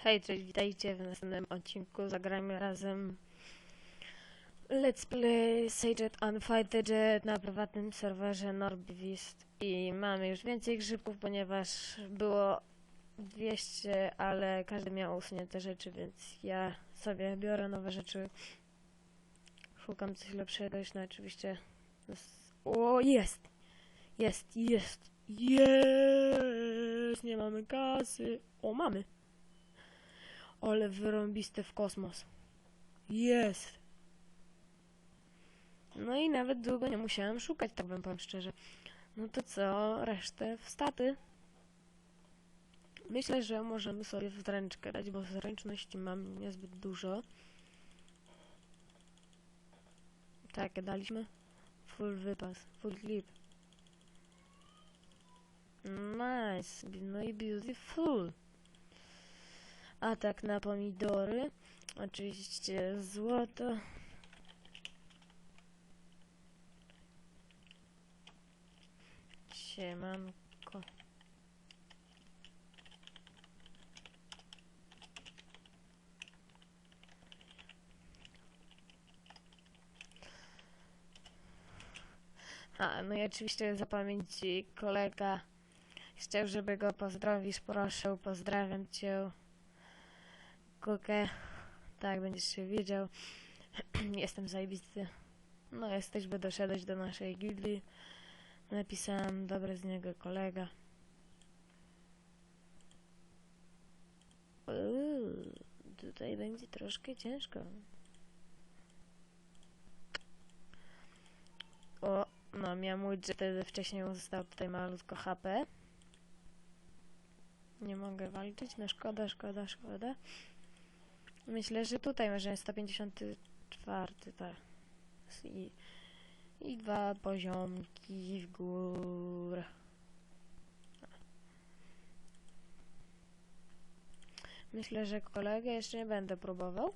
Hej, cześć, witajcie w następnym odcinku. Zagrajmy razem Let's Play Sage Unfighted na prywatnym serwerze Norbwist. I mamy już więcej grzybków, ponieważ było 200, ale każdy miał usunięte rzeczy, więc ja sobie biorę nowe rzeczy. Szukam coś lepszego, no oczywiście... O, jest! Jest, jest, jest! Nie mamy kasy. O, mamy! Ale wyrąbiste w kosmos. Jest! No i nawet długo nie musiałem szukać, tak wam powiem szczerze. No to co, resztę w staty. Myślę, że możemy sobie w zręczkę dać, bo zręczności mam niezbyt dużo. Tak, daliśmy. Full wypas, full clip. Nice, no i beautiful. Atak na pomidory. Oczywiście złoto. Siemanko. A, no i oczywiście za pamięci kolega chciał, żeby go pozdrowisz, proszę, pozdrawiam cię. Kukę. Tak, będziesz się wiedział. Jestem zajebisty. No, jesteś, by doszedłeś do naszej gildii. Napisałem dobry z niego kolega. Uuu, tutaj będzie troszkę ciężko. O, no miałem mówić, że wtedy wcześniej zostało tutaj malutko HP. Nie mogę walczyć, no szkoda, szkoda, szkoda. Myślę, że tutaj może 154, tak. I, I dwa poziomki w górę. Myślę, że kolegę jeszcze nie będę próbował.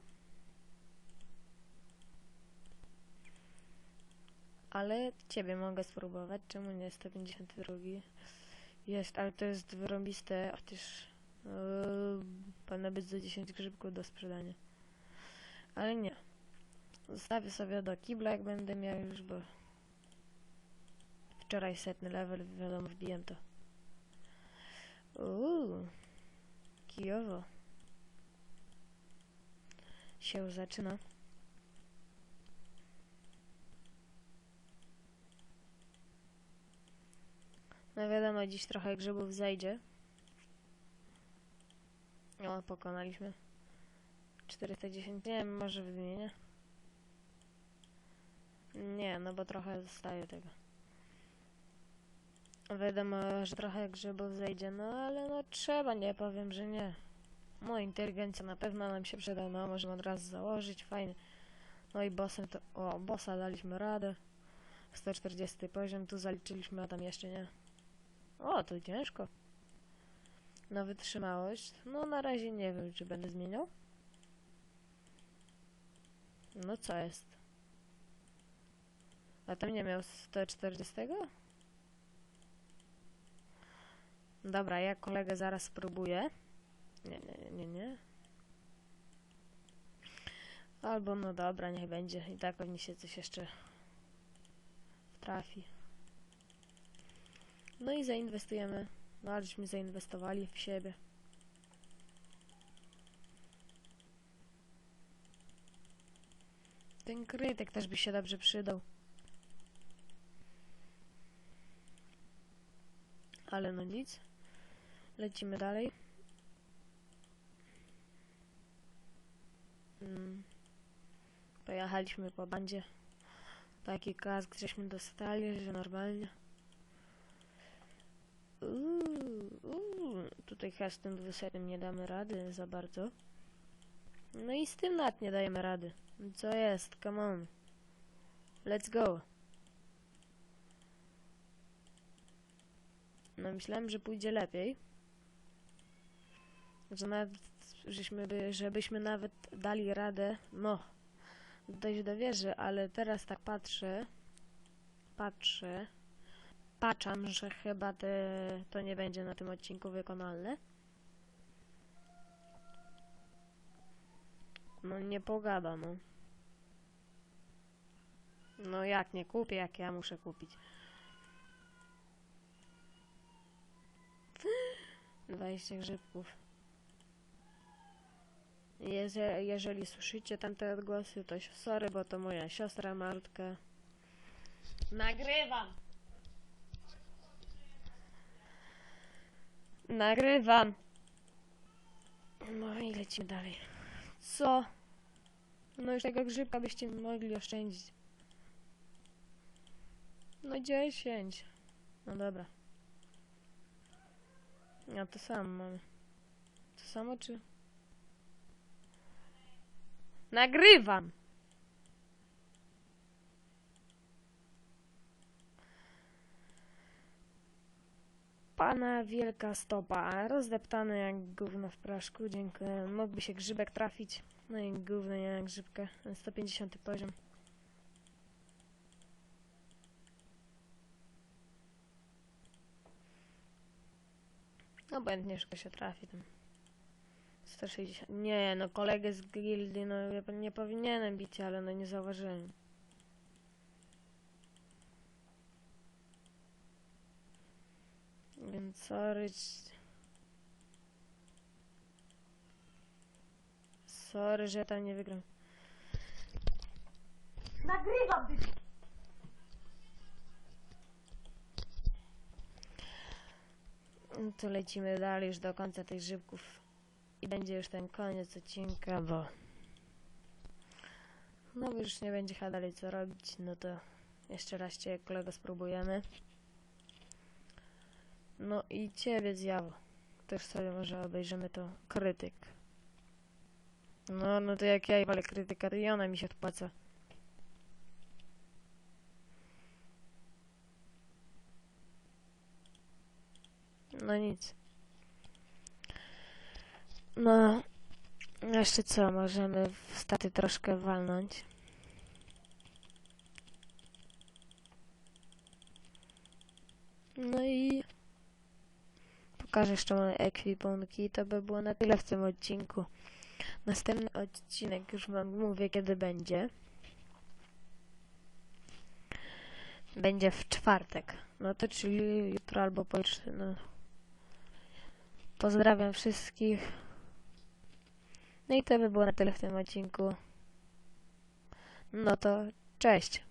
Ale ciebie mogę spróbować. Czemu nie 152? Jest, ale to jest wyrąbiste, chociaż powinno być za 10 grzybków do sprzedania. Ale nie. Zostawię sobie do kibla, jak będę miał już, bo wczoraj setny level, wiadomo, wbiłem to. Uuu, kijowo. Się zaczyna. No wiadomo, dziś trochę grzybów zejdzie. O, pokonaliśmy. 410, nie wiem, może wymienię. Nie, no bo trochę zostaje tego. Wiadomo, że trochę grzybów zejdzie, no ale no trzeba, nie powiem, że nie. No inteligencja na pewno nam się przyda, no możemy od razu założyć, fajnie. No i bossem to, o, bossa daliśmy radę. 140 poziom, tu zaliczyliśmy, a tam jeszcze nie. O, to ciężko. Na wytrzymałość, no na razie nie wiem, czy będę zmieniał. No co jest? A tam nie miał 140? Dobra, ja kolegę zaraz spróbuję. Nie, nie, nie, nie. Albo no dobra, niech będzie. I tak pewnie się coś jeszcze trafi. No i zainwestujemy. No, aleśmy zainwestowali w siebie. Ten krytyk też by się dobrze przydał. Ale no nic. Lecimy dalej. Mm. Pojechaliśmy po bandzie. Taki kask żeśmy dostali, że normalnie. Uuu, uuu. Tutaj chyba z tym 200 nie damy rady za bardzo. No i z tym nawet nie dajemy rady. Co jest? Come on. Let's go. No myślałem, że pójdzie lepiej. Że nawet, żeśmy by, żebyśmy nawet dali radę, no, dojść do wieży, ale teraz tak patrzę, patrzę, patrzam, że chyba te, to nie będzie na tym odcinku wykonalne. No nie pogada, no. No jak nie kupię, jak ja muszę kupić. 20 grzybków. Jeże, jeżeli słyszycie tamte odgłosy, to sorry, bo to moja siostra malutka. Nagrywam! Nagrywam! No i lecimy dalej. Co? No już tego grzybka byście mogli oszczędzić. No 10. No dobra. A to samo mamy. To samo czy... Nagrywam! Pana wielka stopa, rozdeptany jak gówno w proszku, dziękuję. Mógłby się grzybek trafić. No i gówno, nie jak grzybkę. 150 poziom. Obojętnie, że się trafi tam. 160. Nie, no kolegę z gildii, no ja nie powinienem bić, ale no nie zauważyłem. Więc sorry. c- Sorry, że tam nie wygram. Nagrywam ty! No to lecimy dalej już do końca tych grzybków. I będzie już ten koniec odcinka, bo... No bo już nie będzie chyba dalej co robić, no to jeszcze raz cię kolego spróbujemy. No i ciebie zjawo. Też sobie może obejrzymy to krytyk. No, no to jak ja walę krytyka, to i ona mi się odpłaca. No nic. No, jeszcze co, możemy w staty troszkę walnąć. No i pokażę jeszcze moje ekwipunki. To by było na tyle w tym odcinku. Następny odcinek już wam mówię kiedy będzie. Będzie w czwartek. No to czyli jutro albo pojutrze. No. Pozdrawiam wszystkich. No i to by było na tyle w tym odcinku. No to cześć.